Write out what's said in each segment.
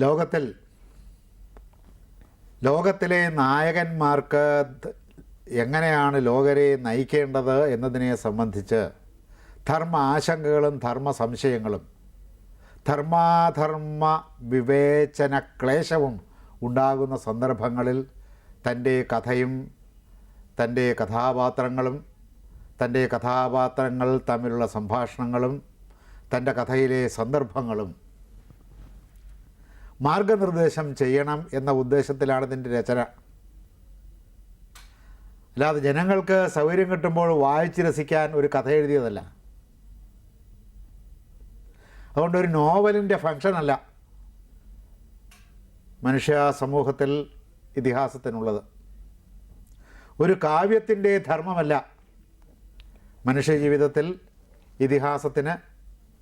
ലോകത്തിൽ ലോകത്തിലെ നായകന്മാർക്ക് എങ്ങനെയാണ് ലോകരെ നയിക്കേണ്ടത് എന്നതിനെ സംബന്ധിച്ച് ധർമ്മ ആശങ്കകളും ധർമ്മ സംശയങ്ങളും ധർമാധർമ്മ വിവേചന ക്ലേശവും ഉണ്ടാകുന്ന സന്ദർഭങ്ങളിൽ തന്റെ കഥയും തന്റെ കഥാപാത്രങ്ങളും തന്റെ കഥാപാത്രങ്ങൾ തമ്മിലുള്ള സംഭാഷണങ്ങളും തന്റെ കഥയിലെ സന്ദർഭങ്ങളും മാർഗനിർദ്ദേശം ചെയ്യണം എന്ന ഉദ്ദേശത്തിലാണ് ഇതിന്റെ രചന. അല്ലാതെ ജനങ്ങൾക്ക് സൗകര്യം കിട്ടുമ്പോൾ വായിച്ച് രസിക്കാൻ ഒരു കഥ എഴുതിയതല്ല. അതുകൊണ്ട് ഒരു നോവലിന്റെ ഫങ്ഷനല്ല മനുഷ്യ സമൂഹത്തിൽ ഇതിഹാസത്തിനുള്ളത്. ഒരു കാവ്യത്തിന്റെ ധർമ്മമല്ല മനുഷ്യ ജീവിതത്തിൽ ഇതിഹാസത്തിന്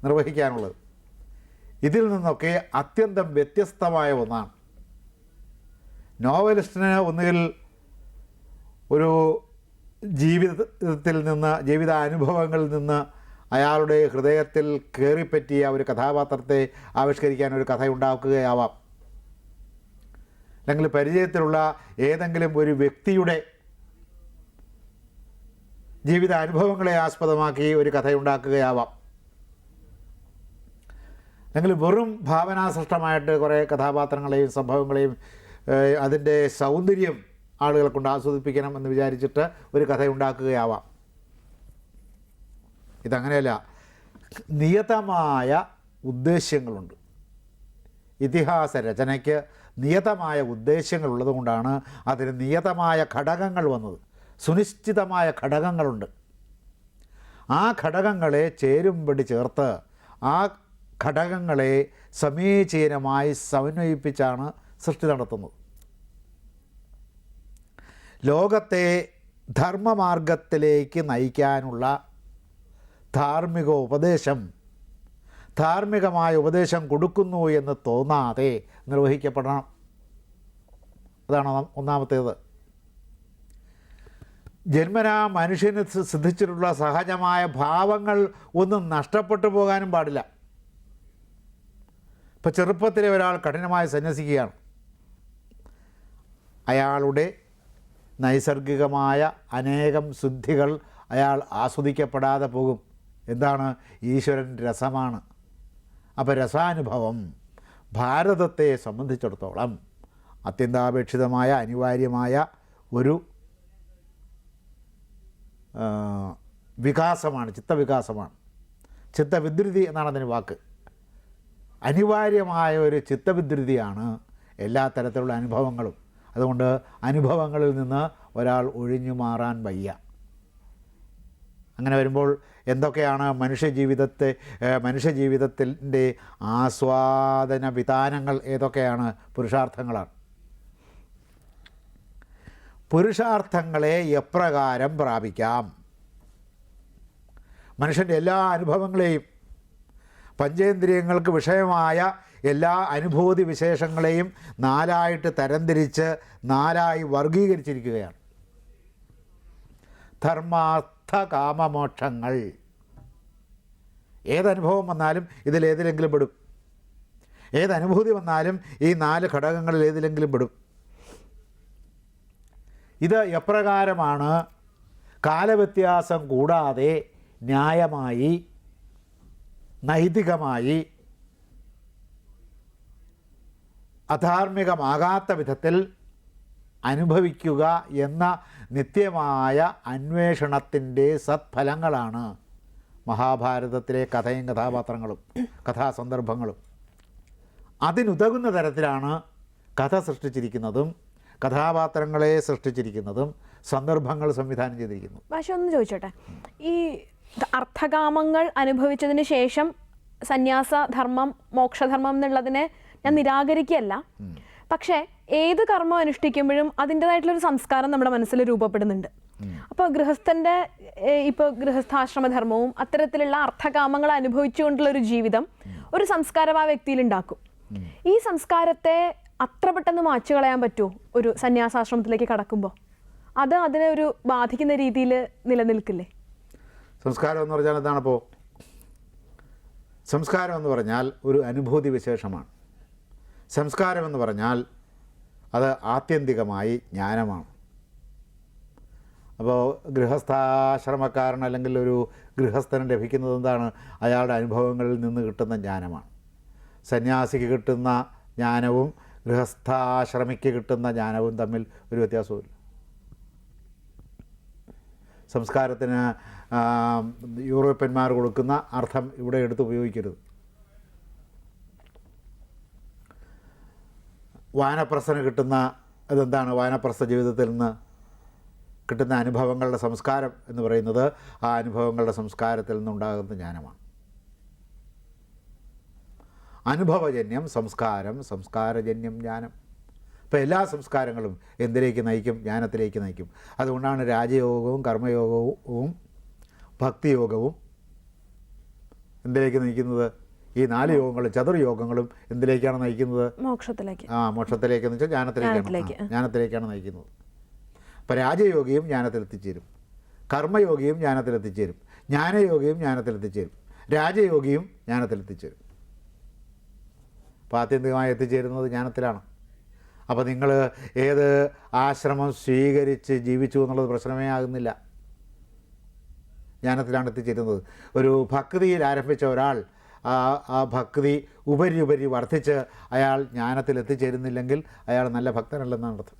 നിർവഹിക്കാനുള്ളത്. ഇതിൽ നിന്നൊക്കെ അത്യന്തം വ്യത്യസ്തമായ ഒന്നാണ്. നോവലിസ്റ്റിന് ഒന്നുകിൽ ഒരു ജീവിതത്തിൽ നിന്ന് ജീവിതാനുഭവങ്ങളിൽ നിന്ന് അയാളുടെ ഹൃദയത്തിൽ കയറിപ്പറ്റിയ ഒരു കഥാപാത്രത്തെ ആവിഷ്കരിക്കാൻ ഒരു കഥ ഉണ്ടാക്കുകയാവാം. അല്ലെങ്കിൽ പരിചയത്തിലുള്ള ഏതെങ്കിലും ഒരു വ്യക്തിയുടെ ജീവിതാനുഭവങ്ങളെ ആസ്പദമാക്കി ഒരു കഥയുണ്ടാക്കുകയാവാം. അല്ലെങ്കിൽ വെറും ഭാവനാസൃഷ്ടമായിട്ട് കുറേ കഥാപാത്രങ്ങളെയും സംഭവങ്ങളെയും അതിന്റെ സൗന്ദര്യം ആളുകളെ കൊണ്ട് ആസ്വദിപ്പിക്കണം എന്ന് വിചാരിച്ചിട്ട് ഒരു കഥ ഉണ്ടാക്കുകയാവാം ഇതങ്ങനെയല്ല നിയതമായ ഉദ്ദേശ്യങ്ങളുണ്ട്. ഇതിഹാസ രചനയ്ക്ക് നിയതമായ ഉദ്ദേശ്യങ്ങൾ ഉള്ളതുകൊണ്ടാണ് അതിന് നിയതമായ ഘടകങ്ങൾ വന്നത്. സുനിശ്ചിതമായ ഘടകങ്ങളുണ്ട്. ആ ഘടകങ്ങളെ ചേരുംപടി ചേർത്ത് ആ ഘടകങ്ങളെ സമീചീനമായി സമന്വയിപ്പിച്ചാണ് സൃഷ്ടി നടത്തുന്നത്. ലോകത്തെ ധർമ്മമാർഗത്തിലേക്ക് നയിക്കാനുള്ള ധാർമ്മിക ഉപദേശം ധാർമ്മികമായ ഉപദേശം കൊടുക്കുന്നു എന്ന് തോന്നാതെ നിർവഹിക്കപ്പെടണം. അതാണ് ഒന്നാമത്തേത്. ജന്മനാ മനുഷ്യന് സിദ്ധിച്ചിട്ടുള്ള സഹജമായ ഭാവങ്ങൾ ഒന്നും നഷ്ടപ്പെട്ടു പോകാനും പാടില്ല. ഇപ്പോൾ ചെറുപ്പത്തിലെ ഒരാൾ കഠിനമായി സന്യസിക്കുകയാണ്. അയാളുടെ നൈസർഗികമായ അനേകം ശുദ്ധികൾ അയാൾ ആസ്വദിക്കപ്പെടാതെ പോകും. എന്താണ്? ഈശ്വരൻ രസമാണ്. അപ്പോൾ രസാനുഭവം ഭാരതത്തെ സംബന്ധിച്ചിടത്തോളം അത്യന്താപേക്ഷിതമായ അനിവാര്യമായ ഒരു വികാസമാണ് ചിത്തവികാസമാണ്. ചിത്തവിദ്രുതി എന്നാണ് അതിന് വാക്ക്. അനിവാര്യമായ ഒരു ചിത്തവിദ്രുതിയാണ് എല്ലാ തരത്തിലുള്ള അനുഭവങ്ങളും. അതുകൊണ്ട് അനുഭവങ്ങളിൽ നിന്ന് ഒരാൾ ഒഴിഞ്ഞു മാറാൻ വയ്യ. അങ്ങനെ വരുമ്പോൾ എന്തൊക്കെയാണ് മനുഷ്യജീവിതത്തെ മനുഷ്യജീവിതത്തിന്റെ ആസ്വാദന വിധാനങ്ങൾ ഏതൊക്കെയാണ്? പുരുഷാർത്ഥങ്ങളാണ്. പുരുഷാർത്ഥങ്ങളെ എപ്രകാരം പ്രാപിക്കാം? മനുഷ്യന്റെ എല്ലാ അനുഭവങ്ങളെയും പഞ്ചേന്ദ്രിയങ്ങൾക്ക് വിഷയമായ എല്ലാ അനുഭൂതി വിശേഷങ്ങളെയും നാലായിട്ട് തരംതിരിച്ച് നാലായി വർഗീകരിച്ചിരിക്കുകയാണ് ധർമാർത്ഥ കാമമോക്ഷങ്ങൾ ഏതനുഭവം വന്നാലും ഇതിലേതിലെങ്കിലും പെടും. ഏതനുഭൂതി വന്നാലും ഈ നാല് ഘടകങ്ങളിൽ ഏതിലെങ്കിലും പെടും. ഇത് എപ്രകാരമാണ്? കാലവ്യത്യാസം കൂടാതെ ന്യായമായി നൈതികമായി അധാർമികമാകാത്ത വിധത്തിൽ അനുഭവിക്കുക എന്ന നിത്യമായ അന്വേഷണത്തിന്റെ സത്ഫലങ്ങളാണ് മഹാഭാരതത്തിലെ കഥയും കഥാപാത്രങ്ങളും കഥാസന്ദർഭങ്ങളും. അതിനുതകുന്ന തരത്തിലാണ് കഥ സൃഷ്ടിച്ചിരിക്കുന്നതും കഥാപാത്രങ്ങളെ സൃഷ്ടിച്ചിരിക്കുന്നതും സന്ദർഭങ്ങൾ സംവിധാനം ചെയ്തിരിക്കുന്നു. പക്ഷെ ഒന്ന് ചോദിച്ചോട്ടെ? ഈ അർത്ഥകാമങ്ങൾ അനുഭവിച്ചതിന് ശേഷം സന്യാസ ധർമ്മം മോക്ഷധർമ്മം എന്നുള്ളതിനെ ഞാൻ നിരാകരിക്കുകയല്ല. പക്ഷേ ഏത് കർമ്മം അനുഷ്ഠിക്കുമ്പോഴും അതിന്റെതായിട്ടുള്ളൊരു സംസ്കാരം നമ്മുടെ മനസ്സിൽ രൂപപ്പെടുന്നുണ്ട്. അപ്പോൾ ഗൃഹസ്ഥന്റെ ഇപ്പോൾ ഗൃഹസ്ഥാശ്രമധർമ്മവും അത്തരത്തിലുള്ള അർത്ഥകാമങ്ങൾ അനുഭവിച്ചുകൊണ്ടുള്ള ഒരു ജീവിതം ഒരു സംസ്കാരം ആ വ്യക്തിയിൽ ഉണ്ടാക്കും. ഈ സംസ്കാരത്തെ അത്ര പെട്ടെന്ന് മാച്ചു കളയാൻ പറ്റുമോ ഒരു സന്യാസാശ്രമത്തിലേക്ക് കടക്കുമ്പോൾ? അത് അതിനെ ഒരു ബാധിക്കുന്ന രീതിയിൽ നിലനിൽക്കില്ലേ? സംസ്കാരം എന്ന് പറഞ്ഞാൽ എന്താണിപ്പോൾ സംസ്കാരം എന്ന് പറഞ്ഞാൽ ഒരു അനുഭൂതി വിശേഷമാണ്. സംസ്കാരം എന്ന് പറഞ്ഞാൽ അത് ആത്യന്തികമായി ജ്ഞാനമാണ്. അപ്പോൾ ഗൃഹസ്ഥാശ്രമക്കാരൻ അല്ലെങ്കിൽ ഒരു ഗൃഹസ്ഥന് ലഭിക്കുന്നത് എന്താണ്? അയാളുടെ അനുഭവങ്ങളിൽ നിന്ന് കിട്ടുന്ന ജ്ഞാനമാണ്. സന്യാസിക്ക് കിട്ടുന്ന ജ്ഞാനവും ഗൃഹസ്ഥാശ്രമിക്ക് കിട്ടുന്ന ജ്ഞാനവും തമ്മിൽ ഒരു വ്യത്യാസവുമില്ല. സംസ്കാരത്തിന് യൂറോപ്യന്മാർ കൊടുക്കുന്ന അർത്ഥം ഇവിടെ എടുത്ത് ഉപയോഗിക്കരുത്. വാനപ്രസന് കിട്ടുന്ന അതെന്താണ് വാനപ്രസ്ഥ ജീവിതത്തിൽ നിന്ന് കിട്ടുന്ന അനുഭവങ്ങളുടെ സംസ്കാരം എന്ന് പറയുന്നത് ആ അനുഭവങ്ങളുടെ സംസ്കാരത്തിൽ നിന്നുണ്ടാകുന്ന ജ്ഞാനമാണ്. അനുഭവജന്യം സംസ്കാരം സംസ്കാരജന്യം ജ്ഞാനം. ഇപ്പോൾ എല്ലാ സംസ്കാരങ്ങളും എന്തിലേക്ക് നയിക്കും? ജ്ഞാനത്തിലേക്ക് നയിക്കും. അതുകൊണ്ടാണ് രാജയോഗവും കർമ്മയോഗവും ഭക്തിയോഗവും എന്തിലേക്ക് നയിക്കുന്നത്? ഈ നാല് യോഗങ്ങളും ചതുർയോഗങ്ങളും എന്തിലേക്കാണ് നയിക്കുന്നത്? മോക്ഷത്തിലേക്ക്. ആ മോക്ഷത്തിലേക്ക് എന്ന് വെച്ചാൽ ജ്ഞാനത്തിലേക്കാണ്. ജ്ഞാനത്തിലേക്കാണ് നയിക്കുന്നത്. അപ്പോൾ രാജയോഗിയും ജ്ഞാനത്തിലെത്തിച്ചേരും. കർമ്മയോഗിയും ജ്ഞാനത്തിലെത്തിച്ചേരും. ജ്ഞാനയോഗിയും ജ്ഞാനത്തിലെത്തിച്ചേരും. രാജയോഗിയും ജ്ഞാനത്തിലെത്തിച്ചേരും. അപ്പോൾ ആത്യന്തികമായി എത്തിച്ചേരുന്നത് ജ്ഞാനത്തിലാണ്. അപ്പോൾ നിങ്ങൾ ഏത് ആശ്രമം സ്വീകരിച്ച് ജീവിച്ചു എന്നുള്ളത് പ്രശ്നമേ ആകുന്നില്ല. ജ്ഞാനത്തിലാണ് എത്തിച്ചേരുന്നത്. ഒരു ഭക്തിയിൽ ആരംഭിച്ച ഒരാൾ ആ ആ ഭക്തി ഉപരി ഉപരി വർദ്ധിച്ച് അയാൾ ജ്ഞാനത്തിൽ എത്തിച്ചേരുന്നില്ലെങ്കിൽ അയാൾ നല്ല ഭക്തനല്ലെന്നാണ് അർത്ഥം.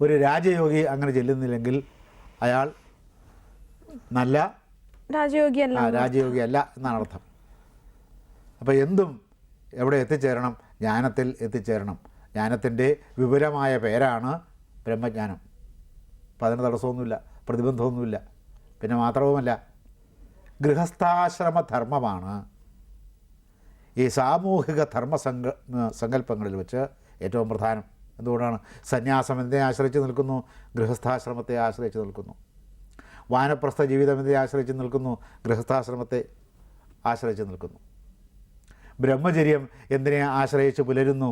ഒരു രാജയോഗി അങ്ങനെ ചെല്ലുന്നില്ലെങ്കിൽ അയാൾ നല്ല രാജയോഗിയല്ല ആ, രാജയോഗി അല്ല എന്നാണ് അർത്ഥം. അപ്പോൾ എന്തും എവിടെ എത്തിച്ചേരണം? ജ്ഞാനത്തിൽ എത്തിച്ചേരണം. ജ്ഞാനത്തിന്റെ വിപുലമായ പേരാണ് ബ്രഹ്മജ്ഞാനം. അപ്പം അതിന് തടസ്സമൊന്നുമില്ല. പ്രതിബന്ധമൊന്നുമില്ല. പിന്നെ മാത്രവുമല്ല ഗൃഹസ്ഥാശ്രമ ധർമ്മമാണ് ഈ സാമൂഹിക ധർമ്മ സങ്ക സങ്കല്പങ്ങളിൽ വെച്ച് ഏറ്റവും പ്രധാനം. എന്തുകൊണ്ടാണ്? സന്യാസം എന്തിനെ ആശ്രയിച്ച് നിൽക്കുന്നു? ഗൃഹസ്ഥാശ്രമത്തെ ആശ്രയിച്ച് നിൽക്കുന്നു. വാനപ്രസ്ഥ ജീവിതം എന്തിനെ ആശ്രയിച്ച് നിൽക്കുന്നു? ഗൃഹസ്ഥാശ്രമത്തെ ആശ്രയിച്ച് നിൽക്കുന്നു. ബ്രഹ്മചര്യം എന്തിനെ ആശ്രയിച്ച് പുലരുന്നു?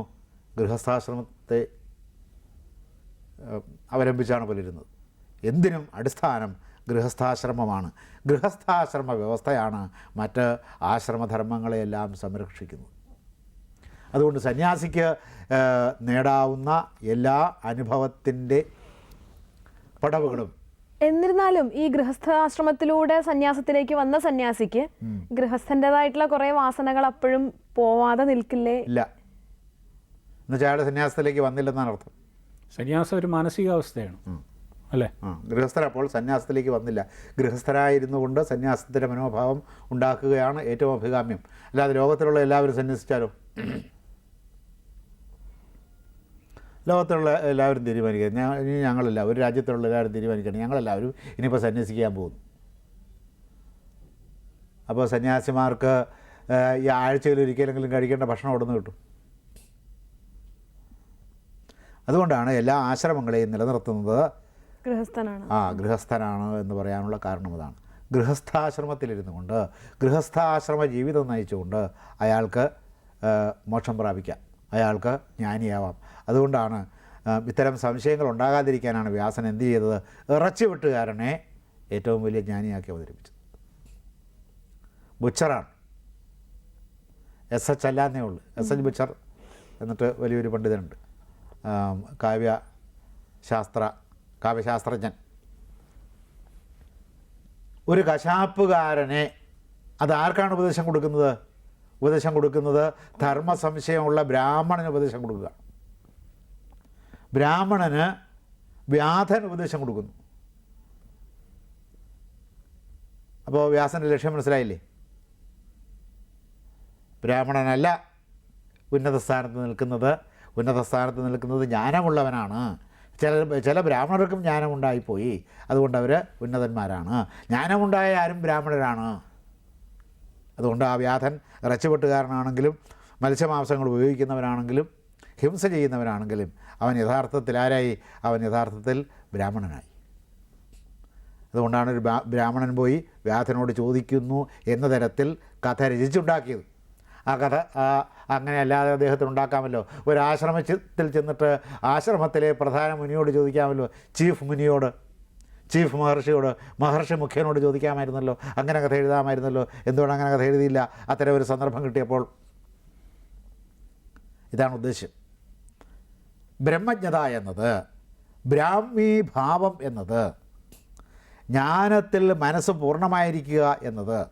ഗൃഹസ്ഥാശ്രമത്തെ അവലംബിച്ചാണ് പുലരുന്നത്. എന്തിനും അടിസ്ഥാനം ഗൃഹസ്ഥാശ്രമമാണ്. ഗൃഹസ്ഥാശ്രമ വ്യവസ്ഥയാണ് മറ്റ് ആശ്രമധർമ്മങ്ങളെയെല്ലാം സംരക്ഷിക്കുന്നത്. അതുകൊണ്ട് സന്യാസിക്ക് നേടാവുന്ന എല്ലാ അനുഭവത്തിന്റെ പടവുകളും എന്നിരുന്നാലും ഈ ഗൃഹസ്ഥാശ്രമത്തിലൂടെ സന്യാസത്തിലേക്ക് വന്ന സന്യാസിക്ക് ഗൃഹസ്ഥന്റെതായിട്ടുള്ള കുറേ വാസനകൾ അപ്പോഴും പോവാതെ നിൽക്കില്ലേ? ഇല്ല. എന്നുവെച്ചാൽ അയാൾ സന്യാസത്തിലേക്ക് വന്നില്ലെന്നാണ് അർത്ഥം. സന്യാസം ഒരു മാനസികാവസ്ഥയാണ്. അല്ലേ? ഗൃഹസ്ഥർ അപ്പോൾ സന്യാസത്തിലേക്ക് വന്നില്ല. ഗൃഹസ്ഥരായിരുന്നു കൊണ്ട് സന്യാസത്തിന്റെ മനോഭാവം ഉണ്ടാക്കുകയാണ് ഏറ്റവും അഭികാമ്യം. അല്ലാതെ ലോകത്തിലുള്ള എല്ലാവരും സന്യസിച്ചാലോ? ലോകത്തിലുള്ള എല്ലാവരും തീരുമാനിക്കുക. ഞാൻ ഇനി ഞങ്ങളല്ല ഒരു രാജ്യത്തുള്ള എല്ലാവരും തീരുമാനിക്കണം. ഞങ്ങളെല്ലാവരും ഇനിയിപ്പോൾ സന്യസിക്കാൻ പോകുന്നു. അപ്പോൾ സന്യാസിമാർക്ക് ഈ ആഴ്ചയിൽ ഒരിക്കലെങ്കിലും കഴിക്കേണ്ട ഭക്ഷണം അവിടെ നിന്ന് കിട്ടും. അതുകൊണ്ടാണ് എല്ലാ ആശ്രമങ്ങളെയും നിലനിർത്തുന്നത്. ഗൃഹസ്ഥനാണ്. ആ ഗൃഹസ്ഥനാണ് എന്ന് പറയാനുള്ള കാരണം അതാണ് ഗൃഹസ്ഥാശ്രമത്തിലിരുന്നു കൊണ്ട് ഗൃഹസ്ഥാശ്രമ ജീവിതം നയിച്ചുകൊണ്ട് അയാൾക്ക് മോക്ഷം പ്രാപിക്കാം. അയാൾക്ക് ജ്ഞാനിയാവാം. അതുകൊണ്ടാണ് ഇത്തരം സംശയങ്ങൾ ഉണ്ടാകാതിരിക്കാനാണ് വ്യാസൻ എന്ത് ചെയ്തത്? ഇറച്ചി വെട്ടുകാരനെ ഏറ്റവും വലിയ ജ്ഞാനിയാക്കി അവതരിപ്പിച്ചത്. ബുച്ചറാണ്. എസ് എച്ച് അല്ലാന്നേ ഉള്ളൂ. എസ് എച്ച് ബുച്ചർ എന്നിട്ട് വലിയൊരു പണ്ഡിതനുണ്ട്. കാവ്യ ശാസ്ത്ര കാവ്യശാസ്ത്രജ്ഞൻ. ഒരു കശാപ്പുകാരനെ അത് ആർക്കാണ് ഉപദേശം കൊടുക്കുന്നത്? ഉപദേശം കൊടുക്കുന്നത് ധർമ്മ സംശയമുള്ള ബ്രാഹ്മണന് ഉപദേശം കൊടുക്കുക. ബ്രാഹ്മണന് വ്യാധൻ ഉപദേശം കൊടുക്കുന്നു. അപ്പോൾ വ്യാസന്റെ ലക്ഷ്യം മനസ്സിലായില്ലേ? ബ്രാഹ്മണനല്ല ഉന്നത സ്ഥാനത്ത് നിൽക്കുന്നത്. ഉന്നത സ്ഥാനത്ത് നിൽക്കുന്നത് ജ്ഞാനമുള്ളവനാണ്. ചില ചില ബ്രാഹ്മണർക്കും ജ്ഞാനമുണ്ടായിപ്പോയി. അതുകൊണ്ട് അവർ ഉന്നതന്മാരാണ്. ജ്ഞാനമുണ്ടായ ആരും ബ്രാഹ്മണരാണ്. അതുകൊണ്ട് ആ വ്യാധൻ ഇറച്ചുപെട്ടുകാരനാണെങ്കിലും മത്സ്യമാംസങ്ങൾ ഉപയോഗിക്കുന്നവനാണെങ്കിലും ഹിംസ ചെയ്യുന്നവനാണെങ്കിലും അവൻ യഥാർത്ഥത്തിൽ ആരായി? അവൻ യഥാർത്ഥത്തിൽ ബ്രാഹ്മണനായി. അതുകൊണ്ടാണ് ഒരു ബ്രാഹ്മണൻ പോയി വ്യാധനോട് ചോദിക്കുന്നു എന്ന തരത്തിൽ കഥ രചിച്ചുണ്ടാക്കിയത്. ആ കഥ അങ്ങനെ അല്ലാതെ അദ്ദേഹത്തിന് ഉണ്ടാക്കാമല്ലോ. ഒരു ആശ്രമത്തിൽ ചെന്നിട്ട് ആശ്രമത്തിലെ പ്രധാന മുനിയോട് ചോദിക്കാമല്ലോ ചീഫ് മുനിയോട് ചീഫ് മഹർഷിയോട് മഹർഷി മുഖ്യനോട് ചോദിക്കാമായിരുന്നല്ലോ അങ്ങനെ കഥ എഴുതാമായിരുന്നല്ലോ എന്തുകൊണ്ട് അങ്ങനെ കഥ എഴുതിയില്ല? അത്തരം ഒരു സന്ദർഭം കിട്ടിയപ്പോൾ ഇതാണ് ഉദ്ദേശ്യം. ബ്രഹ്മജ്ഞത എന്നത് ബ്രാഹ്മീ ഭാവം എന്നത് ജ്ഞാനത്തിൽ മനസ്സ് പൂർണമായിരിക്കുക എന്നത്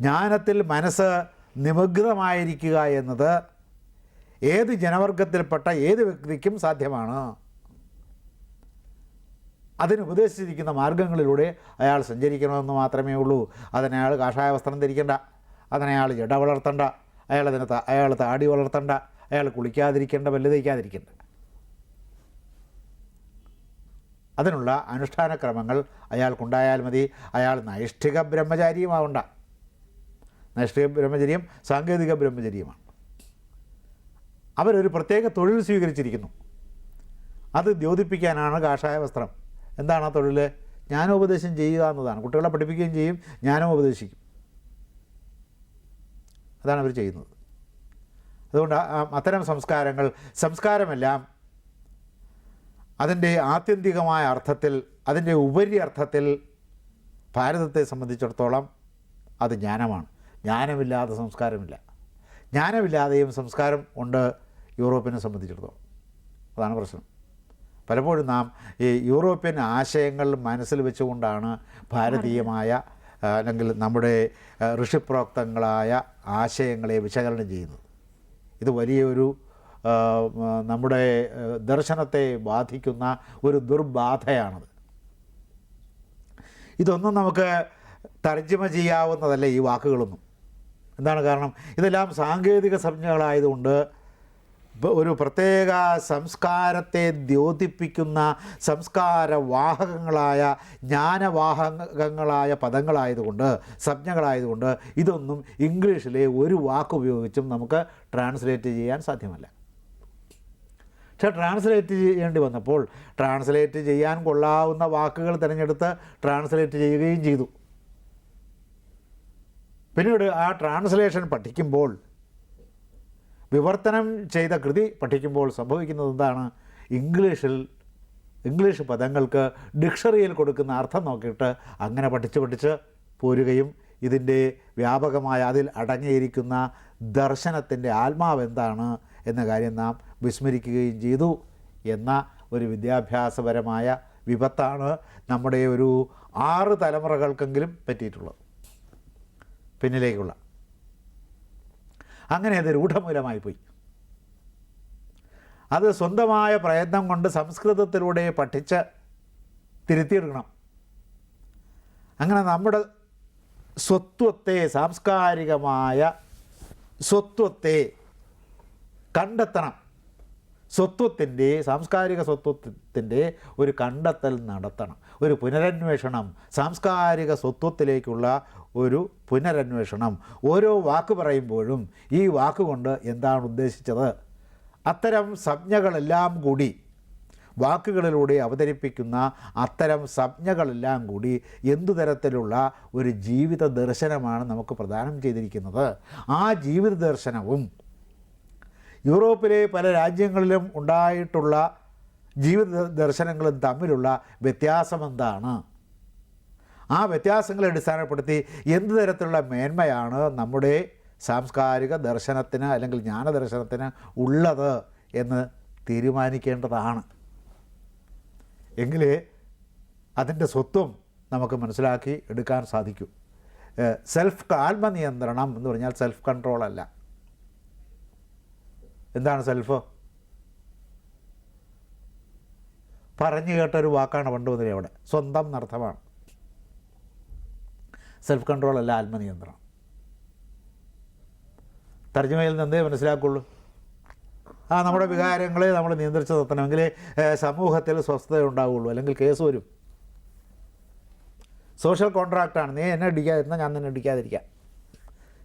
ജ്ഞാനത്തിൽ മനസ്സ് നിമഗ്നമായിരിക്കുക എന്നത് ഏത് ജനവർഗത്തിൽപ്പെട്ട ഏത് വ്യക്തിക്കും സാധ്യമാണ്. അതിന് ഉപദേശിച്ചിരിക്കുന്ന മാർഗങ്ങളിലൂടെ അയാൾ സഞ്ചരിക്കണമെന്ന് മാത്രമേ ഉള്ളൂ. അതിനയാൾ കാഷായ വസ്ത്രം ധരിക്കേണ്ട. അതിനയാൾ ജട വളർത്തണ്ട. അയാൾ അതിനെ അയാൾ താടി വളർത്തണ്ട. അയാൾ കുളിക്കാതിരിക്കേണ്ട പല്ല് തയ്ക്കാതിരിക്കേണ്ട അതിനുള്ള അനുഷ്ഠാനക്രമങ്ങൾ അയാൾക്കുണ്ടായാൽ മതി. അയാൾ നൈഷ്ഠിക ബ്രഹ്മചാരിയുമാവണ്ട. നൈഷ്ഠിക ബ്രഹ്മചര്യം സാങ്കേതിക ബ്രഹ്മചര്യമാണ്. അവരൊരു പ്രത്യേക തൊഴിൽ സ്വീകരിച്ചിരിക്കുന്നു. അത് ദ്യോതിപ്പിക്കാനാണ് കാഷായ വസ്ത്രം. എന്താണ് ആ തൊഴിൽ ജ്ഞാനോപദേശം ചെയ്യുക എന്നതാണ്. കുട്ടികളെ പഠിപ്പിക്കുകയും ചെയ്യും ജ്ഞാനം ഉപദേശിക്കും. അതാണ് അവർ ചെയ്യുന്നത്. അതുകൊണ്ട് അത്തരം സംസ്കാരങ്ങൾ സംസ്കാരമെല്ലാം അതിന്റെ ആത്യന്തികമായ അർത്ഥത്തിൽ അതിന്റെ ഉപരി അർത്ഥത്തിൽ ഭാരതത്തെ സംബന്ധിച്ചിടത്തോളം അത് ജ്ഞാനമാണ്. ജ്ഞാനമില്ലാതെ സംസ്കാരമില്ല. ജ്ഞാനമില്ലാതെയും സംസ്കാരം ഉണ്ട് യൂറോപ്പിനെ സംബന്ധിച്ചിടത്തോളം. അതാണ് പ്രശ്നം. പലപ്പോഴും നാം ഈ യൂറോപ്യൻ ആശയങ്ങൾ മനസ്സിൽ വെച്ചുകൊണ്ടാണ് ഭാരതീയമായ അല്ലെങ്കിൽ നമ്മുടെ ഋഷിപ്രോക്തങ്ങളായ ആശയങ്ങളെ വിശകലനം ചെയ്യുന്നത്. ഇത് വലിയൊരു നമ്മുടെ ദർശനത്തെ ബാധിക്കുന്ന ഒരു ദുർബാധയാണത്. ഇതൊന്നും നമുക്ക് തർജമ ചെയ്യാവുന്നതല്ല ഈ വാക്കുകളൊന്നും. എന്താണ് കാരണം? ഇതെല്ലാം സാങ്കേതിക സംജ്ഞകളായതുകൊണ്ട് ഒരു പ്രത്യേക സംസ്കാരത്തെ ദ്യോതിപ്പിക്കുന്ന സംസ്കാരവാഹകങ്ങളായ ജ്ഞാനവാഹകങ്ങളായ പദങ്ങളായതുകൊണ്ട് സംജ്ഞകളായതുകൊണ്ട് ഇതൊന്നും ഇംഗ്ലീഷിലെ ഒരു വാക്ക് ഉപയോഗിച്ചും നമുക്ക് ട്രാൻസ്ലേറ്റ് ചെയ്യാൻ സാധ്യമല്ല. പക്ഷേ ട്രാൻസ്ലേറ്റ് ചെയ്യേണ്ടി വന്നപ്പോൾ ട്രാൻസ്ലേറ്റ് ചെയ്യാൻ കൊള്ളാവുന്ന വാക്കുകൾ തിരഞ്ഞെടുത്ത് ട്രാൻസ്ലേറ്റ് ചെയ്യുകയും ചെയ്തു. പിന്നീട് ആ ട്രാൻസ്ലേഷൻ പഠിക്കുമ്പോൾ വിവർത്തനം ചെയ്ത കൃതി പഠിക്കുമ്പോൾ സംഭവിക്കുന്നത് എന്താണ്? ഇംഗ്ലീഷിൽ ഇംഗ്ലീഷ് പദങ്ങൾക്ക് ഡിക്ഷണറിയിൽ കൊടുക്കുന്ന അർത്ഥം നോക്കിയിട്ട് അങ്ങനെ പഠിച്ച് പഠിച്ച് പോരുകയും ഇതിന്റെ വ്യാപകമായ അതിൽ അടങ്ങിയിരിക്കുന്ന ദർശനത്തിന്റെ ആത്മാവ് എന്താണ് എന്ന കാര്യം നാം വിസ്മരിക്കുകയും ചെയ്തു എന്ന ഒരു വിദ്യാഭ്യാസപരമായ വിപത്താണ് നമ്മുടെ ഒരു ആറ് തലമുറകൾക്കെങ്കിലും പറ്റിയിട്ടുള്ളത്. പിന്നിലേക്കുള്ള. അങ്ങനെ അത് രൂഢമൂലമായി പോയി. അത് സ്വന്തമായ പ്രയത്നം കൊണ്ട് സംസ്കൃതത്തിലൂടെ പഠിച്ച് തിരുത്തിയെടുക്കണം. അങ്ങനെ നമ്മുടെ സ്വത്വത്തെ സാംസ്കാരികമായ സ്വത്വത്തെ കണ്ടെത്തണം. സ്വത്വത്തിന്റെ സാംസ്കാരിക സ്വത്വത്തിന്റെ ഒരു കണ്ടെത്തൽ നടത്തണം. ഒരു പുനരന്വേഷണം സാംസ്കാരിക സ്വത്വത്തിലേക്കുള്ള ഒരു പുനരന്വേഷണം. ഓരോ വാക്ക് പറയുമ്പോഴും ഈ വാക്കുകൊണ്ട് എന്താണ് ഉദ്ദേശിച്ചത്? അത്തരം സംജ്ഞകളെല്ലാം കൂടി വാക്കുകളിലൂടെ അവതരിപ്പിക്കുന്ന അത്തരം സംജ്ഞകളെല്ലാം കൂടി എന്തു തരത്തിലുള്ള ഒരു ജീവിത ദർശനമാണ് നമുക്ക് പ്രദാനം ചെയ്തിരിക്കുന്നത്? ആ ജീവിത ദർശനവും യൂറോപ്പിലെ പല രാജ്യങ്ങളിലും ഉണ്ടായിട്ടുള്ള ജീവിത ദർശനങ്ങളും തമ്മിലുള്ള വ്യത്യാസം എന്താണ്? ആ വ്യത്യാസങ്ങളെ അടിസ്ഥാനപ്പെടുത്തി എന്ത് തരത്തിലുള്ള മേന്മയാണ് നമ്മുടെ സാംസ്കാരിക ദർശനത്തിന് അല്ലെങ്കിൽ ജ്ഞാനദർശനത്തിന് ഉള്ളത് എന്ന് തീരുമാനിക്കേണ്ടതാണ്. എങ്കിലേ അതിന്റെ സ്വത്വം നമുക്ക് മനസ്സിലാക്കി എടുക്കാൻ സാധിക്കും. സെൽഫ് ആത്മനിയന്ത്രണം എന്ന് പറഞ്ഞാൽ സെൽഫ് കൺട്രോൾ അല്ല. എന്താണ് സെൽഫ്? പറഞ്ഞു കേട്ടൊരു വാക്കാണ് പണ്ട് മുതലേ അവിടെ. സ്വന്തം എന്നർത്ഥമാണ് സെൽഫ് കൺട്രോൾ അല്ല ആത്മനിയന്ത്രണം. തർജമയിൽ നിന്നേ മനസ്സിലാക്കുള്ളൂ? ആ നമ്മുടെ വികാരങ്ങളെ നമ്മൾ നിയന്ത്രിച്ച് നിർത്തണമെങ്കിൽ സമൂഹത്തിൽ സ്വസ്ഥത ഉണ്ടാവുള്ളൂ. അല്ലെങ്കിൽ കേസ് വരും. സോഷ്യൽ കോൺട്രാക്റ്റാണ് നീ എന്നെ അടിക്കാതിരുന്നാൽ ഞാൻ നിന്നെ ഇടിക്കാതിരിക്കാം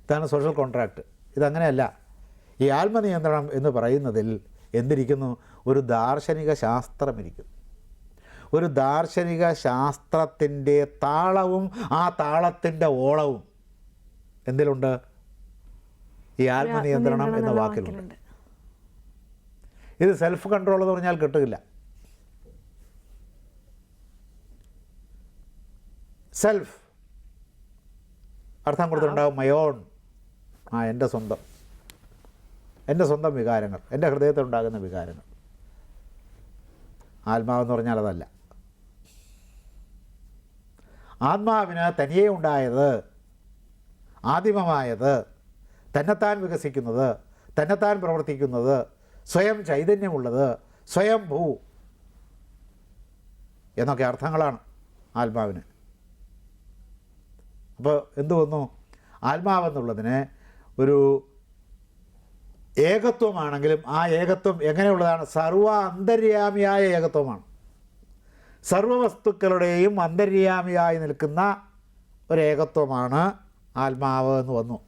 ഇതാണ് സോഷ്യൽ കോൺട്രാക്റ്റ് ഇതങ്ങനെയല്ല. ഈ ആത്മനിയന്ത്രണം എന്ന് പറയുന്നതിൽ എന്തിരിക്കുന്നു? ഒരു ദാർശനിക ശാസ്ത്രം ഇരിക്കുന്നു ഒരു ദാർശനിക ശാസ്ത്രത്തിന്റെ താളവും ആ താളത്തിന്റെ ഓളവും എന്തിലുണ്ട്? ഈ ആത്മനിയന്ത്രണം എന്ന വാക്കിലുണ്ട്. ഇത് സെൽഫ് കൺട്രോൾ എന്ന് പറഞ്ഞാൽ കിട്ടുകയില്ല സെൽഫ് അർത്ഥം കൊടുത്തിട്ടുണ്ടാവും മയോൺ ആ എന്റെ സ്വന്തം. എന്റെ സ്വന്തം വികാരങ്ങൾ എന്റെ ഹൃദയത്തിലുണ്ടാകുന്ന വികാരങ്ങൾ. ആത്മാവെന്ന് പറഞ്ഞാൽ അതല്ല. ആത്മാവിന് തനിയെ ഉണ്ടായത് ആദിമമായത് തന്നെത്താൻ വികസിക്കുന്നത് തന്നെത്താൻ പ്രവർത്തിക്കുന്നത് സ്വയം ചൈതന്യമുള്ളത് സ്വയം ഭൂ എന്നൊക്കെ അർത്ഥങ്ങളാണ് ആത്മാവിന്. അപ്പോൾ എന്തു വന്നു? ആത്മാവെന്നുള്ളതിന് ഒരു ഏകത്വമാണെങ്കിലും ആ ഏകത്വം എങ്ങനെയുള്ളതാണ്? സർവ അന്തര്യാമിയായ ഏകത്വമാണ്. സർവവസ്തുക്കളുടെയും അന്തര്യാമിയായി നിൽക്കുന്ന ഒരു ഏകത്വമാണ് ആത്മാവ് എന്ന് വന്നു.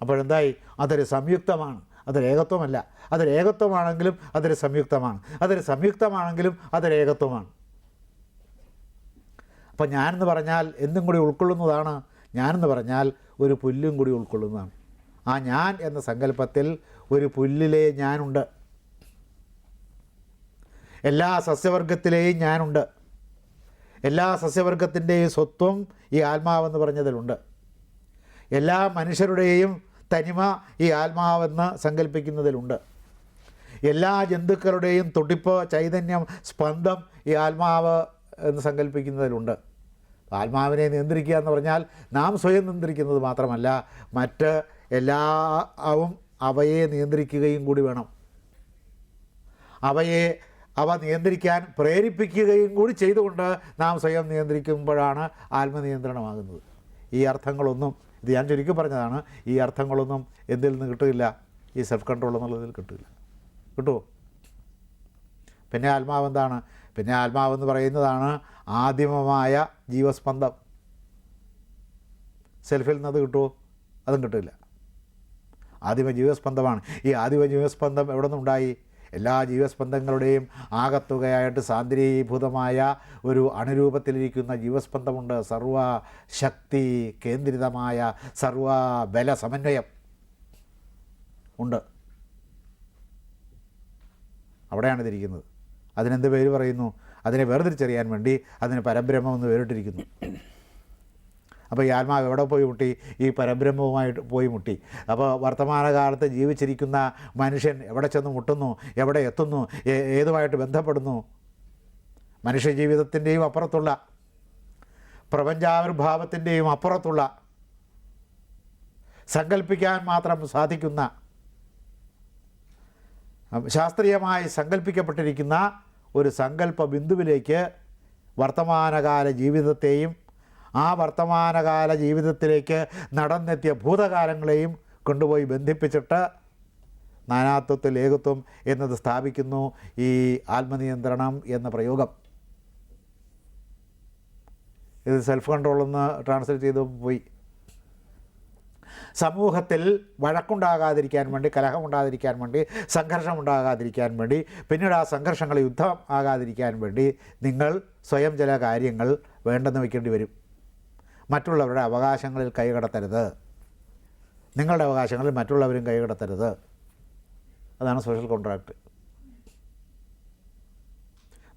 അപ്പോഴെന്തായി? അതൊരു സംയുക്തമാണ്. അതൊരു ഏകത്വമല്ല. അതൊരു ഏകത്വമാണെങ്കിലും അതൊരു സംയുക്തമാണ്. അതൊരു സംയുക്തമാണെങ്കിലും അതൊരു ഏകത്വമാണ്. അപ്പം ഞാനെന്ന് പറഞ്ഞാൽ എന്തും കൂടി ഉൾക്കൊള്ളുന്നതാണ്. ഞാനെന്ന് പറഞ്ഞാൽ ഒരു പുല്ലും കൂടി ഉൾക്കൊള്ളുന്നതാണ്. ആ ഞാൻ എന്ന സങ്കല്പത്തിൽ ഒരു പുല്ലിലെ ഞാനുണ്ട്. എല്ലാ സസ്യവർഗത്തിലെയും ഞാനുണ്ട്. എല്ലാ സസ്യവർഗത്തിന്റെയും സ്വത്വം ഈ ആത്മാവെന്ന് പറഞ്ഞതിലുണ്ട്. എല്ലാ മനുഷ്യരുടെയും തനിമ ഈ ആത്മാവെന്ന് സങ്കല്പിക്കുന്നതിലുണ്ട്. എല്ലാ ജന്തുക്കളുടെയും തുടിപ്പ് ചൈതന്യം സ്പന്ദം ഈ ആത്മാവ് എന്ന് സങ്കല്പിക്കുന്നതിലുണ്ട്. ആത്മാവിനെ നിയന്ത്രിക്കുക എന്ന് പറഞ്ഞാൽ നാം സ്വയം നിയന്ത്രിക്കുന്നത് മാത്രമല്ല മറ്റ് എല്ലാവും അവയെ നിയന്ത്രിക്കുകയും കൂടി വേണം. അവയെ അവ നിയന്ത്രിക്കാൻ പ്രേരിപ്പിക്കുകയും കൂടി ചെയ്തുകൊണ്ട് നാം സ്വയം നിയന്ത്രിക്കുമ്പോഴാണ് ആത്മനിയന്ത്രണമാകുന്നത്. ഈ അർത്ഥങ്ങളൊന്നും ഇത് ഞാൻ ചുരുക്കി പറഞ്ഞതാണ് ഈ അർത്ഥങ്ങളൊന്നും എന്തിൽ നിന്ന് കിട്ടില്ല ഈ സെൽഫ് കൺട്രോൾ എന്നുള്ളതിൽ കിട്ടില്ല കിട്ടുമോ പിന്നെ ആത്മാവ് എന്താണ്? പിന്നെ ആത്മാവെന്ന് പറയുന്നതാണ് ആദിമമായ ജീവസ്പന്ദം. സെൽഫിൽ നിന്ന് അത് കിട്ടുമോ അതും കിട്ടില്ല ആദിമ ജീവസ്പന്ദമാണ്. ഈ ആദിമ ജീവസ്പന്ദം എവിടെ നിന്നുണ്ടായി എല്ലാ ജീവസ്പന്ദങ്ങളുടെയും ആകത്തുകയായിട്ട് സാന്ദ്രീഭൂതമായ ഒരു അണുരൂപത്തിലിരിക്കുന്ന ജീവസ്പന്ദമുണ്ട്. സർവ ശക്തി കേന്ദ്രിതമായ സർവ ബല സമന്വയം ഉണ്ട്. അവിടെയാണ് ഇതിരിക്കുന്നത്. അതിനെന്ത് പേര് പറയുന്നു? അതിനെ വേർതിരിച്ചറിയാൻ വേണ്ടി അതിന് പരബ്രഹ്മം എന്ന് പേരിട്ടിരിക്കുന്നു. അപ്പോൾ ഈ ആത്മാവ് എവിടെ പോയി മുട്ടി? ഈ പരബ്രഹ്മവുമായിട്ട് പോയി മുട്ടി. അപ്പോൾ വർത്തമാനകാലത്ത് ജീവിച്ചിരിക്കുന്ന മനുഷ്യൻ എവിടെ ചെന്ന് മുട്ടുന്നു? എവിടെ എത്തുന്നു? ഏതുമായിട്ട് ബന്ധപ്പെടുന്നു? മനുഷ്യ ജീവിതത്തിന്റെയും അപ്പുറത്തുള്ള പ്രപഞ്ചാവിർഭാവത്തിന്റെയും അപ്പുറത്തുള്ള സങ്കല്പിക്കാൻ മാത്രം സാധിക്കുന്ന ശാസ്ത്രീയമായി സങ്കല്പിക്കപ്പെട്ടിരിക്കുന്ന ഒരു സങ്കല്പ ബിന്ദുവിലേക്ക് വർത്തമാനകാല ജീവിതത്തെയും ആ വർത്തമാനകാല ജീവിതത്തിലേക്ക് നടന്നെത്തിയ ഭൂതകാലങ്ങളെയും കൊണ്ടുപോയി ബന്ധിപ്പിച്ചിട്ട് നാനാത്വത്തിൽ ഏകത്വം എന്നത് സ്ഥാപിക്കുന്നു ഈ ആത്മനിയന്ത്രണം എന്ന പ്രയോഗം. ഇത് സെൽഫ് കൺട്രോൾ എന്ന് ട്രാൻസ്ലേറ്റ് ചെയ്ത് പോയി. സമൂഹത്തിൽ വഴക്കുണ്ടാകാതിരിക്കാൻ വേണ്ടി കലഹമുണ്ടാതിരിക്കാൻ വേണ്ടി സംഘർഷമുണ്ടാകാതിരിക്കാൻ വേണ്ടി പിന്നീട് ആ സംഘർഷങ്ങൾ യുദ്ധം ആകാതിരിക്കാൻ വേണ്ടി നിങ്ങൾ സ്വയം ചില കാര്യങ്ങൾ വേണ്ടെന്ന് വയ്ക്കേണ്ടി വരും. മറ്റുള്ളവരുടെ അവകാശങ്ങളിൽ കൈകടത്തരുത്. നിങ്ങളുടെ അവകാശങ്ങളിൽ മറ്റുള്ളവരും കൈകടത്തരുത്. അതാണ് സോഷ്യൽ കോൺട്രാക്റ്റ്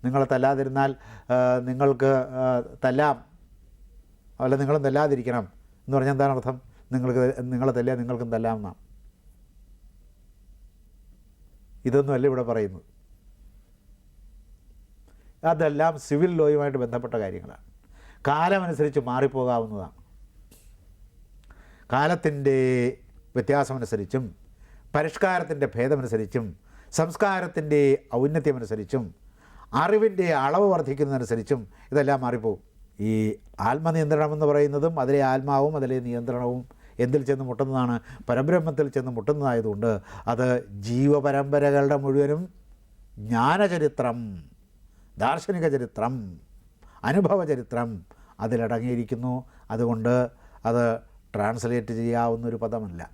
നിങ്ങൾ തല്ലാതിരുന്നാൽ നിങ്ങൾക്ക് തല്ലാം. അല്ല നിങ്ങളും തല്ലാതിരിക്കണം എന്ന് പറഞ്ഞാൽ എന്താണ് അർത്ഥം? നിങ്ങൾക്ക് നിങ്ങളെ തല്ലിയാൽ നിങ്ങൾക്കും തല്ലാം എന്നാണ് ഇതൊന്നുമല്ല ഇവിടെ പറയുന്നത്. അതെല്ലാം സിവിൽ ലോയുമായിട്ട് ബന്ധപ്പെട്ട കാര്യങ്ങളാണ്. കാലമനുസരിച്ച് മാറിപ്പോകാവുന്നതാണ്. കാലത്തിന്റെ വ്യത്യാസമനുസരിച്ചും പരിഷ്കാരത്തിന്റെ ഭേദമനുസരിച്ചും സംസ്കാരത്തിന്റെ ഔന്നത്യമനുസരിച്ചും അറിവിന്റെ അളവ് വർദ്ധിക്കുന്നതനുസരിച്ചും ഇതെല്ലാം മാറിപ്പോകും. ഈ ആത്മനിയന്ത്രണം എന്ന് പറയുന്നതും അതിലെ ആത്മാവും അതിലെ നിയന്ത്രണവും എന്തിൽ ചെന്ന് മുട്ടുന്നതാണ്? പരബ്രഹ്മത്തിൽ ചെന്ന് മുട്ടുന്നതായതുകൊണ്ട് അത് ജീവപരമ്പരകളുടെ മുഴുവനും ജ്ഞാനചരിത്രം ദാർശനിക ചരിത്രം അനുഭവ ചരിത്രം അതിലടങ്ങിയിരിക്കുന്നു. അതുകൊണ്ട് അത് ട്രാൻസ്ലേറ്റ് ചെയ്യാവുന്നൊരു പദമല്ല.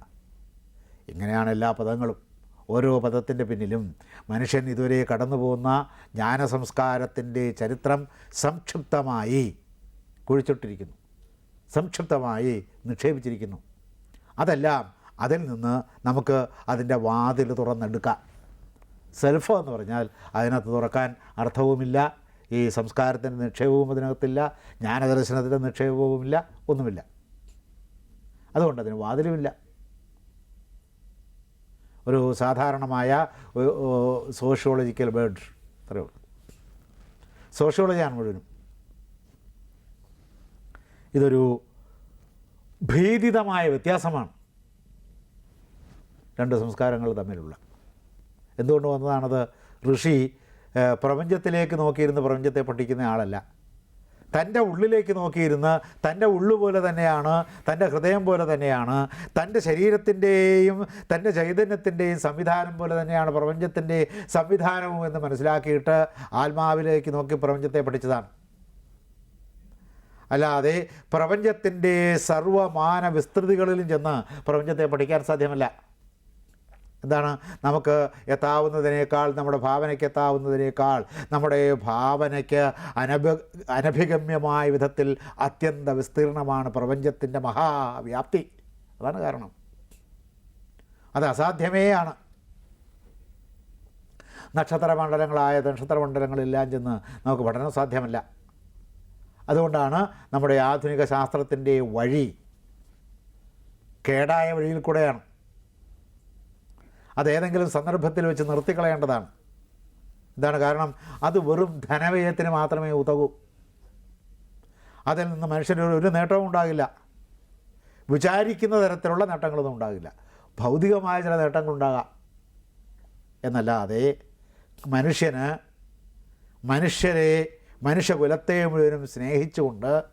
ഇങ്ങനെയാണ് എല്ലാ പദങ്ങളും. ഓരോ പദത്തിന്റെ പിന്നിലും മനുഷ്യൻ ഇതുവരെ കടന്നു പോകുന്ന ജ്ഞാനസംസ്കാരത്തിന്റെ ചരിത്രം സംക്ഷിപ്തമായി കുഴിച്ചിട്ടിരിക്കുന്നു. സംക്ഷിപ്തമായി നിക്ഷേപിച്ചിരിക്കുന്നു. അതെല്ലാം അതിൽ നിന്ന് നമുക്ക് അതിന്റെ വാതിൽ തുറന്നെടുക്കാം. സെൽഫ് എന്ന് പറഞ്ഞാൽ അതിനകത്ത് തുറക്കാൻ അർത്ഥവുമില്ല. ഈ സംസ്കാരത്തിന്റെ നിക്ഷേപവും അതിനകത്തില്ല ജ്ഞാനദർശനത്തിന്റെ നിക്ഷേപവുമില്ല ഒന്നുമില്ല. അതുകൊണ്ട് അതിന് വാതിലുമില്ല. ഒരു സാധാരണമായ സോഷ്യോളജിക്കൽ ബേർഡ് അത്രയേ ഉള്ളൂ. സോഷ്യോളജിയാണ് മുഴുവനും. ഇതൊരു ഭീതിതമായ വ്യത്യാസമാണ് രണ്ട് സംസ്കാരങ്ങൾ തമ്മിലുള്ള. എന്തുകൊണ്ട് വന്നതാണത്? ഋഷി പ്രപഞ്ചത്തിലേക്ക് നോക്കിയിരുന്ന് പ്രപഞ്ചത്തെ പഠിക്കുന്ന ആളല്ല. തന്റെ ഉള്ളിലേക്ക് നോക്കിയിരുന്ന് തന്റെ ഉള്ളുപോലെ തന്നെയാണ് തന്റെ ഹൃദയം പോലെ തന്നെയാണ് തന്റെ ശരീരത്തിന്റെയും തന്റെ ചൈതന്യത്തിന്റെയും സംവിധാനം പോലെ തന്നെയാണ് പ്രപഞ്ചത്തിന്റെ സംവിധാനവും എന്ന് മനസ്സിലാക്കിയിട്ട് ആത്മാവിലേക്ക് നോക്കി പ്രപഞ്ചത്തെ പഠിച്ചതാണ്. അല്ലാതെ പ്രപഞ്ചത്തിന്റെ സർവമാന വിസ്തൃതികളിലും ചെന്ന് പ്രപഞ്ചത്തെ പഠിക്കാൻ സാധ്യമല്ല. എന്താണ്? നമുക്ക് എത്താവുന്നതിനേക്കാൾ നമ്മുടെ ഭാവനയ്ക്ക് എത്താവുന്നതിനേക്കാൾ നമ്മുടെ ഭാവനയ്ക്ക് അനഭ അനഭിഗമ്യമായ വിധത്തിൽ അത്യന്ത വിസ്തീർണമാണ് പ്രപഞ്ചത്തിന്റെ മഹാവ്യാപ്തി. അതാണ് കാരണം. അത് അസാധ്യമേ ആണ് നക്ഷത്രമണ്ഡലങ്ങളായ നക്ഷത്രമണ്ഡലങ്ങളെല്ലാം ചെന്ന് നമുക്ക് പഠനം സാധ്യമല്ല. അതുകൊണ്ടാണ് നമ്മുടെ ആധുനിക ശാസ്ത്രത്തിന്റെ വഴി കേടായ വഴിയിൽ കൂടെയാണ്. അത് ഏതെങ്കിലും സന്ദർഭത്തിൽ വെച്ച് നിർത്തിക്കളയേണ്ടതാണ്. ഇതാണ് കാരണം? അത് വെറും ധനവ്യയത്തിന് മാത്രമേ ഉതകൂ. അതിൽ നിന്ന് മനുഷ്യന് ഒരു- ഒരു നേട്ടവും ഉണ്ടാകില്ല. വിചാരിക്കുന്ന തരത്തിലുള്ള നേട്ടങ്ങളൊന്നും ഉണ്ടാകില്ല. ഭൗതികമായ ചില നേട്ടങ്ങളുണ്ടാകാം എന്നല്ലാതെ മനുഷ്യന് മനുഷ്യരെ മനുഷ്യകുലത്തെ മുഴുവനും സ്നേഹിച്ചുകൊണ്ട്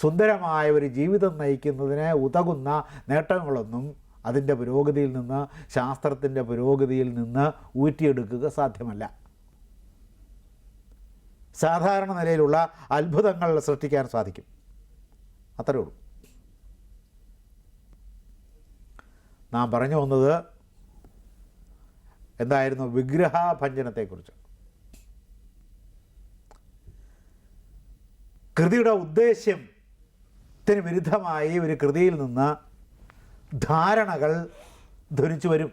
സുന്ദരമായ ഒരു ജീവിതം നയിക്കുന്നതിന് ഉതകുന്ന നേട്ടങ്ങളൊന്നും അതിന്റെ പുരോഗതിയിൽ നിന്ന് ശാസ്ത്രത്തിന്റെ പുരോഗതിയിൽ നിന്ന് ഊറ്റിയെടുക്കുക സാധ്യമല്ല. സാധാരണ നിലയിലുള്ള അത്ഭുതങ്ങൾ സൃഷ്ടിക്കാൻ സാധിക്കും. അത്രയേ ഉള്ളൂ. നാം പറഞ്ഞു വന്നത് എന്തായിരുന്നു? വിഗ്രഹഭഞ്ജനത്തെക്കുറിച്ച്. കൃതിയുടെ ഉദ്ദേശ്യത്തിന് വിരുദ്ധമായി ഒരു കൃതിയിൽ നിന്ന് ധാരണകൾ ധ്വനിച്ചു വരും.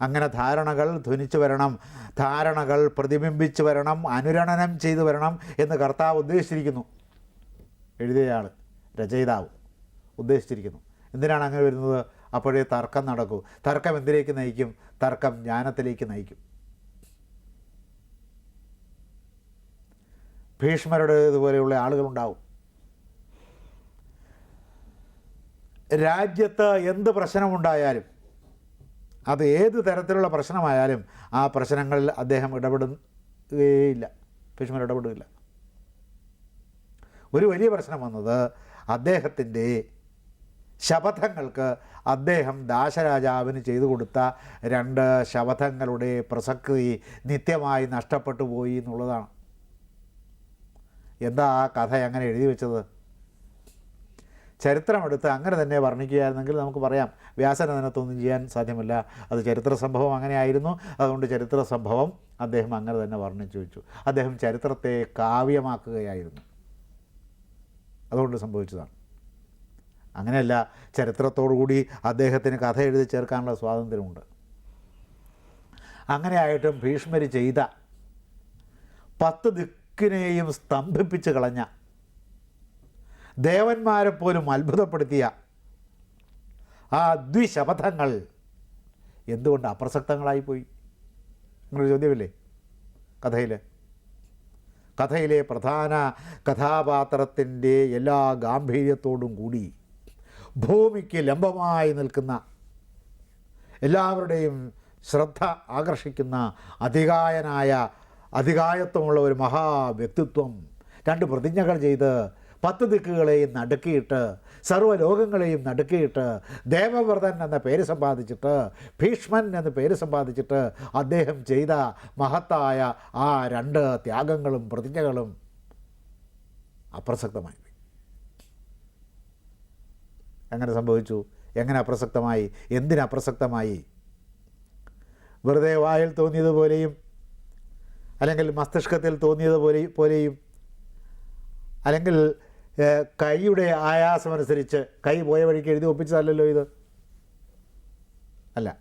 അങ്ങനെ ധാരണകൾ ധ്വനിച്ചു വരണം. ധാരണകൾ പ്രതിബിംബിച്ചു വരണം. അനുരണനം ചെയ്തു വരണം എന്ന് കർത്താവ് ഉദ്ദേശിച്ചിരിക്കുന്നു. എഴുതിയയാൾ രചയിതാവ് ഉദ്ദേശിച്ചിരിക്കുന്നു. എന്തിനാണ് അങ്ങനെ വരുന്നത്? അപ്പോഴേ തർക്കം നടക്കൂ. തർക്കം എന്തിലേക്ക് നയിക്കും? തർക്കം ജ്ഞാനത്തിലേക്ക് നയിക്കും. ഭീഷ്മരുടെ ഇതുപോലെയുള്ള ആളുകളുണ്ടാവും. രാജ്യത്ത് എന്ത് പ്രശ്നമുണ്ടായാലും അത് ഏത് തരത്തിലുള്ള പ്രശ്നമായാലും ആ പ്രശ്നങ്ങളിൽ അദ്ദേഹം ഇടപെടുകയില്ല. ഭീഷ്മർ ഇടപെടുകയില്ല. ഒരു വലിയ പ്രശ്നം വന്നത് അദ്ദേഹത്തിന്റെ ശപഥങ്ങൾക്ക് അദ്ദേഹം ദാശരാജാവിന് ചെയ്തു കൊടുത്ത രണ്ട് ശപഥങ്ങളുടെ പ്രസക്തി നിത്യമായി നഷ്ടപ്പെട്ടു പോയി എന്നുള്ളതാണ്. എന്താ ആ കഥ അങ്ങനെ എഴുതി വെച്ചത്? ചരിത്രമെടുത്ത് അങ്ങനെ തന്നെ വർണിക്കുകയായിരുന്നെങ്കിൽ നമുക്ക് പറയാം വ്യാസന അതിനകത്തൊന്നും ചെയ്യാൻ സാധ്യമല്ല. അത് ചരിത്ര സംഭവം അങ്ങനെയായിരുന്നു. അതുകൊണ്ട് ചരിത്ര സംഭവം അദ്ദേഹം അങ്ങനെ തന്നെ വർണിച്ചു വെച്ചു. അദ്ദേഹം ചരിത്രത്തെ കാവ്യമാക്കുകയായിരുന്നു. അതുകൊണ്ട് സംഭവിച്ചതാണ്. അങ്ങനെയല്ല ചരിത്രത്തോടുകൂടി അദ്ദേഹത്തിന് കഥ എഴുതി ചേർക്കാനുള്ള സ്വാതന്ത്ര്യമുണ്ട്. അങ്ങനെയായിട്ടും ഭീഷ്മര് ചെയ്ത പത്ത് ദിക്കിനെയും സ്തംഭിപ്പിച്ച് കളഞ്ഞ ദേവന്മാരെ പോലും അത്ഭുതപ്പെടുത്തിയ ആ ദ്വിശപഥങ്ങൾ എന്തുകൊണ്ട് അപ്രസക്തങ്ങളായിപ്പോയി? നിങ്ങളൊരു ചോദ്യമില്ലേ? കഥയിൽ കഥയിലെ പ്രധാന കഥാപാത്രത്തിന്റെ എല്ലാ ഗാംഭീര്യത്തോടും കൂടി ഭൂമിക്ക് ലംബമായി നിൽക്കുന്ന എല്ലാവരുടെയും ശ്രദ്ധ ആകർഷിക്കുന്ന അധികായനായ അധികായത്വമുള്ള ഒരു മഹാവ്യക്തിത്വം രണ്ട് പ്രതിജ്ഞകൾ ചെയ്ത് പത്ത് ദിക്കുകളെയും നടുക്കിയിട്ട് സർവലോകങ്ങളെയും നടുക്കിയിട്ട് ദേവവ്രതൻ എന്ന പേര് സമ്പാദിച്ചിട്ട് ഭീഷ്മൻ എന്ന പേര് സമ്പാദിച്ചിട്ട് അദ്ദേഹം ചെയ്ത മഹത്തായ ആ രണ്ട് ത്യാഗങ്ങളും പ്രതിജ്ഞകളും അപ്രസക്തമായി എങ്ങനെ സംഭവിച്ചു? എങ്ങനെ അപ്രസക്തമായി? എന്തിനപ്രസക്തമായി വെറുതെ വായിൽ തോന്നിയതുപോലെയും അല്ലെങ്കിൽ മസ്തിഷ്കത്തിൽ തോന്നിയതുപോലെ പോലെയും അല്ലെങ്കിൽ കൈയുടെ ആയാസമനുസരിച്ച് കൈ പോയ വഴിക്ക് എഴുതി ഒപ്പിച്ചതല്ലല്ലോ ഇത്? അല്ല.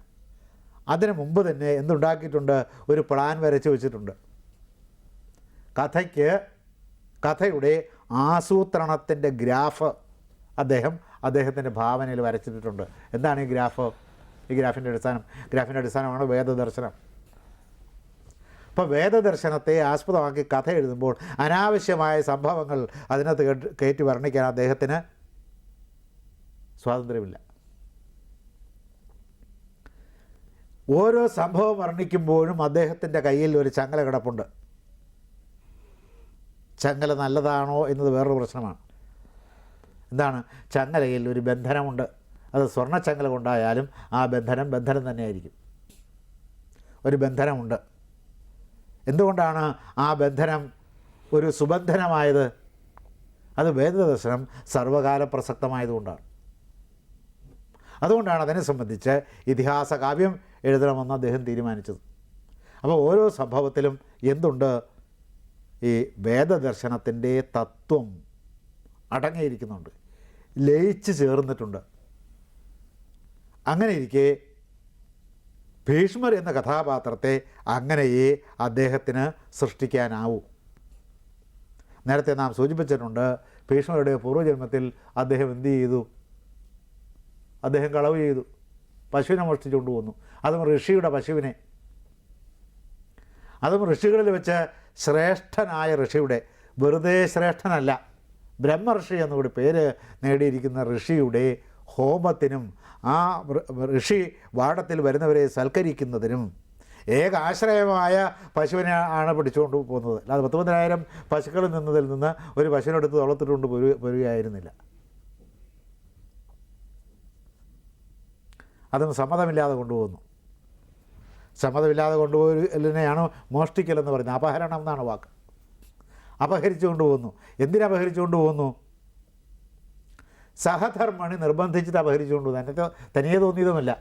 അതിനു മുമ്പ് തന്നെ എന്തുണ്ടാക്കിയിട്ടുണ്ട്? ഒരു പ്ലാൻ വരച്ച് വെച്ചിട്ടുണ്ട്. കഥയ്ക്ക് കഥയുടെ ആസൂത്രണത്തിന്റെ ഗ്രാഫ് അദ്ദേഹം അദ്ദേഹത്തിന്റെ ഭാവനയിൽ വരച്ചിട്ടുണ്ട് എന്താണ് ഈ ഗ്രാഫ്? ഈ ഗ്രാഫിന്റെ അടിസ്ഥാനം. ഗ്രാഫിന്റെ അടിസ്ഥാനമാണ് വേദദർശനം. അപ്പോൾ വേദദർശനത്തെ ആസ്പദമാക്കി കഥ എഴുതുമ്പോൾ അനാവശ്യമായ സംഭവങ്ങൾ അതിനകത്ത് കയറ്റി വർണിക്കാൻ അദ്ദേഹത്തിന് സ്വാതന്ത്ര്യമില്ല. ഓരോ സംഭവം വർണിക്കുമ്പോഴും അദ്ദേഹത്തിന്റെ കയ്യിൽ ഒരു ചങ്ങല കിടപ്പുണ്ട്. ചങ്ങല നല്ലതാണോ എന്നത് വേറൊരു പ്രശ്നമാണ്. എന്താണ്? ചങ്ങലയിൽ ഒരു ബന്ധനമുണ്ട്. അത് സ്വർണ ചങ്ങല കൊണ്ടായാലും ആ ബന്ധനം ബന്ധനം തന്നെയായിരിക്കും. ഒരു ബന്ധനമുണ്ട്. എന്തുകൊണ്ടാണ് ആ ബന്ധനം ഒരു സുബന്ധനമായത്? അത് വേദദർശനം സർവകാല പ്രസക്തമായതുകൊണ്ടാണ് അതുകൊണ്ടാണ് അതിനെ സംബന്ധിച്ച് ഇതിഹാസ കാവ്യം എഴുതണമെന്ന് അദ്ദേഹം തീരുമാനിച്ചത്. അപ്പോൾ ഓരോ സംഭവത്തിലും എന്തുണ്ട്? ഈ വേദദർശനത്തിന്റെ തത്വം അടങ്ങിയിരിക്കുന്നുണ്ട്. ലയിച്ച് ചേർന്നിട്ടുണ്ട്. അങ്ങനെ ഇരിക്കെ ഭീഷ്മർ എന്ന കഥാപാത്രത്തെ അങ്ങനെയേ അദ്ദേഹത്തിന് സൃഷ്ടിക്കാനാവൂ. നേരത്തെ നാം സൂചിപ്പിച്ചിട്ടുണ്ട് ഭീഷ്മരുടെ പൂർവജന്മത്തിൽ അദ്ദേഹം എന്തു ചെയ്തു? അദ്ദേഹം കളവ് ചെയ്തു. പശുവിനെ മോഷ്ടിച്ചുകൊണ്ട് പോന്നു അതും ഋഷിയുടെ പശുവിനെ. അതും ഋഷികളിൽ വെച്ച് ശ്രേഷ്ഠനായ ഋഷിയുടെ വെറുതെ ശ്രേഷ്ഠനല്ല ബ്രഹ്മഋഷി എന്നുകൂടി പേര് നേടിയിരിക്കുന്ന ഋഷിയുടെ ഹോമത്തിനും ആ ഋഷി വാടത്തിൽ വരുന്നവരെ സൽക്കരിക്കുന്നതിനും ഏക ആശ്രയമായ പശുവിനെ ആണ് പിടിച്ചുകൊണ്ട് പോകുന്നത്. അല്ലാതെ പത്തുപതിനായിരം പശുക്കളിൽ നിന്നതിൽ നിന്ന് ഒരു പശുവിനെടുത്ത് തുളത്തിട്ടുകൊണ്ട് പോരു വരികയായിരുന്നില്ല അതും സമ്മതമില്ലാതെ കൊണ്ടുപോകുന്നു. സമ്മതമില്ലാതെ കൊണ്ടുപോകലിനെയാണ് മോഷ്ടിക്കലെന്ന് പറയുന്നത്. അപഹരണം എന്നാണ് വാക്ക്. അപഹരിച്ചു കൊണ്ടുപോകുന്നു എന്തിനപഹരിച്ചു പോകുന്നു? സഹധർമ്മണി നിർബന്ധിച്ചിട്ട് അപഹരിച്ചുകൊണ്ട് തന്നെ തനിയെ തോന്നിയതുമല്ല.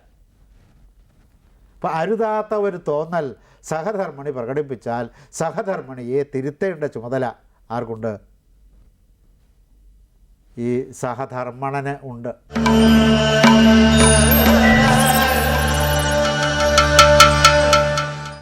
അപ്പം അരുതാത്ത ഒരു തോന്നൽ സഹധർമ്മണി പ്രകടിപ്പിച്ചാൽ സഹധർമ്മണിയെ തിരുത്തേണ്ട ചുമതല ആർക്കുണ്ട്? ഈ സഹധർമ്മണന് ഉണ്ട്.